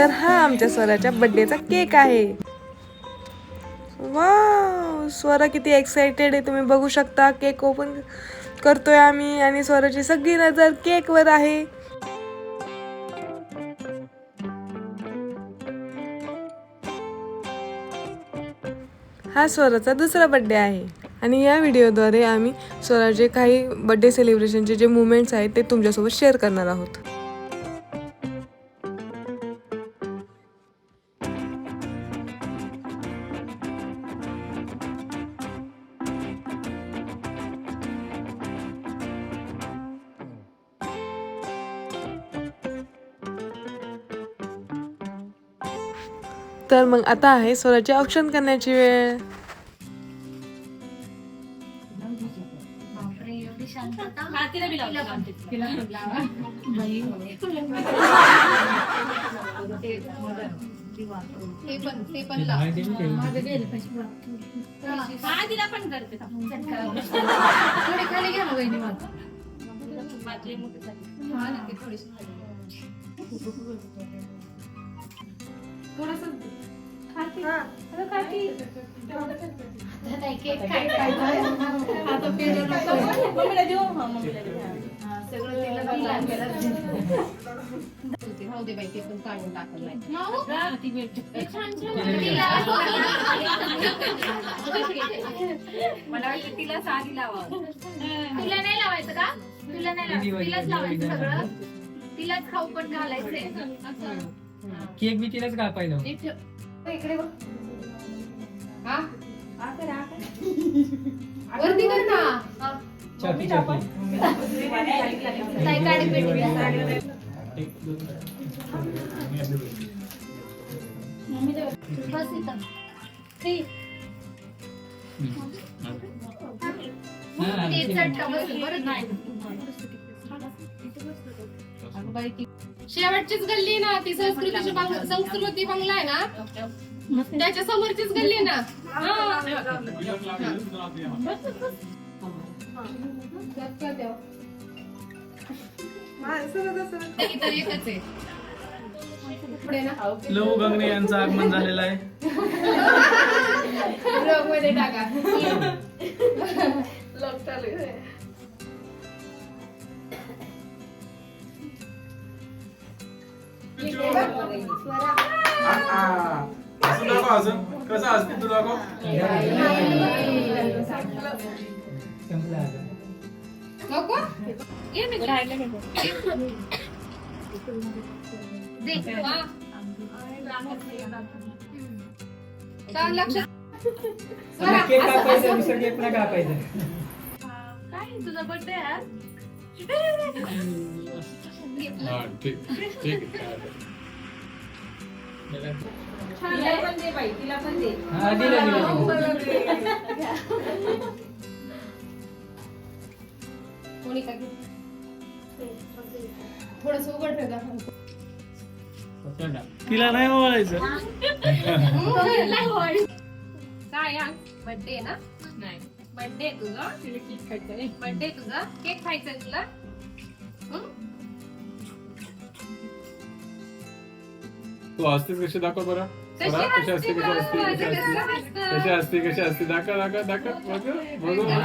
तर हा आमच्या स्वराच्या बड्डेचा केक आहे. वा स्वरा किती एक्साइटेड आहे. तुम्ही बघू शकता केक ओपन करतोय आम्ही आणि स्वराची सगळी नजर केकवर आहे. हा स्वराचा दुसरा बड्डे आहे. आणि या व्हिडिओद्वारे आम्ही स्वराचे काही बड्डे सेलिब्रेशनचे जे मुमेंट्स आहेत ते तुमच्यासोबत शेअर करणार आहोत. तर मग आता आहे स्वराचे ऑप्शन करण्याची वेळ. बापरे हा. आता केक आता नको. हा. राहू दे बाई ते पण काढून टाकलं मला वाटतं तिला साडी लावा तुला नाही लावायचं का? तुला नाही लावायचं. तिलाच लावायचं सगळं. तिलाच खाऊ पण घालायचंय. केक बी तिलाच कापायला. इकडे बघ. हा? वरती कर ना हा. काढी पेटी घ्या. बस इथं. ते ते चटका बसेल बरं नाही अगं बाई, ती- शेवटचीच गल्ली ना ती संस्कृतीची संस्कृती बंगला आहे ना? त्याच्या समोरचीच गल्ली ना? एकच आहे. लहू गंगणे यांचं आगमन झालेलं आहे. ब्लॉगमध्ये टाका. असं दाखव असं कसं असते तू दाखव नको केक कापायचा दुसरा केक कापायचा काय तुझा बर्थडे आज ठीक ठीक थोडस उघड ठेव तिला नाही ओवाळायचं. काय बर्थडे ना नाही बर्थडे तुझा? बर्थडे तुझा? केक खायचा तुला? तू असतेस कशी दाखव बरं. कशी असते कशी असते गं, कशी कसं असते हसतं. कशी असते कशी असते दाखव दाखव दाखव. बघू बघू.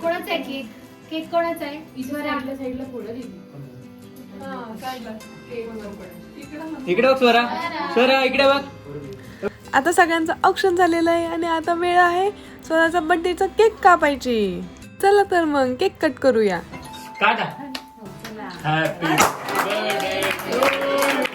कोणाचा आहे केक? केक कोणाचा आहे? आपल्या साईडला पुढे इकडे बघ स्वरा. स्वरा इकडे बघ. आता सगळ्यांचं ऑप्शन झालेलं आहे आणि आता वेळ आहे स्वराचा बर्थडेचा केक कापायची. चला तर मग केक. कट करूया काटा हॅपी बरोबर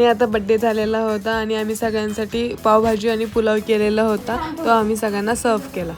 आणि आता बड्डे झालेला होता आणि आम्ही सगळ्यांसाठी पावभाजी आणि पुलाव केलेला होता तो आम्ही सगळ्यांना सर्व केला.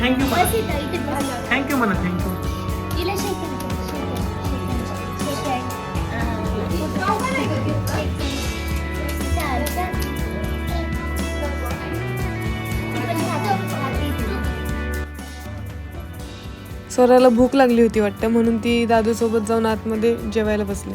थँक्यू थँक्यू म्हणा थँक्यू स्वराला भूक लागली होती वाटतं म्हणून ती दादूसोबत जाऊन आतमध्ये जेवायला बसली.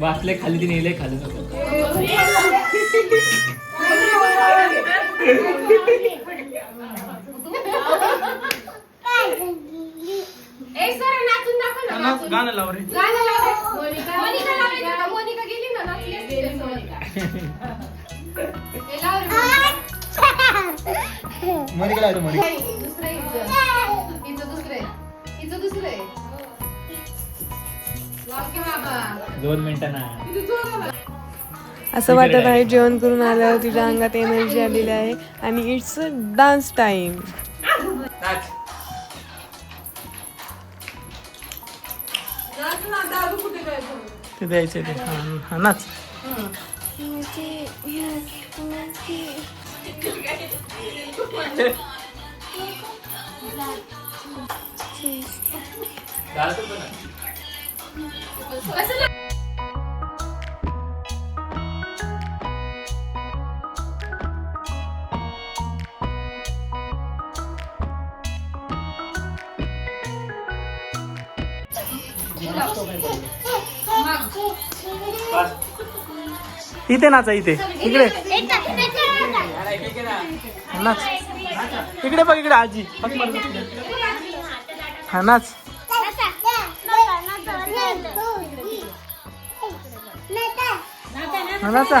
वाचले खाली ती नेले खाली. गाणं लाव रे. मोनिका का? मोनिका गेली ना नाचली असती रे मोनिका ए, लाव रे. मध्ये काय मध्ये दोन मिनिटांना असं वाटत आहे जेवण करून आल्यावर तिच्या अंगात एनर्जी आलेली आहे आणि इट्स डान्स टाइम ते द्यायचे ते. हा, हा नाच. कसं इथे नाचा इथे. इकडे. नाच. इकडे बघ इकडे आजी. हा नाच. नाचा.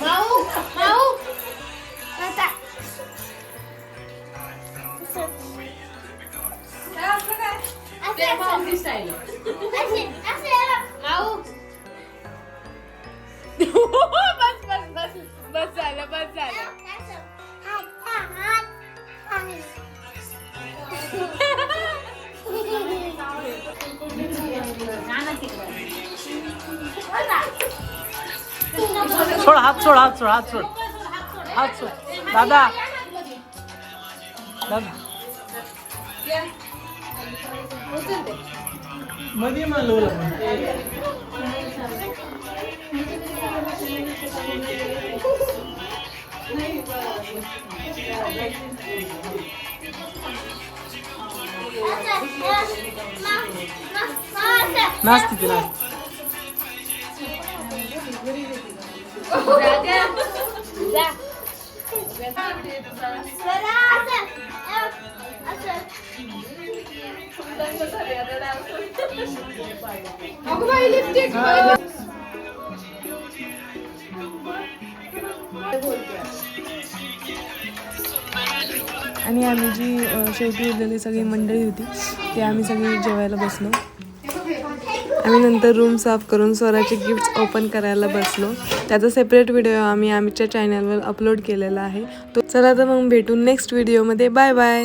माऊ माऊ आता. काय आपलं काय? ते माऊ दिसायला. माऊ सोड हात सोड हात सोड हात सोड हात सोड दादा दादा मध्ये मालवलं नाच तिथे नाच अगं बाई लिपस्टिक आणि आम्ही जी शेवटी उरलेली सगळी मंडळी होती ती आम्ही सगळी जेवायला बसलो. आम्ही नंतर रूम साफ करून स्वराचे गिफ्ट्स ओपन करायला बसलो. त्याचा सेपरेट व्हिडिओ आम्ही आमच्या चॅनलवर अपलोड केलेला आहे. तो चला तर मग भेटू नेक्स्ट व्हिडिओमध्ये बाय बाय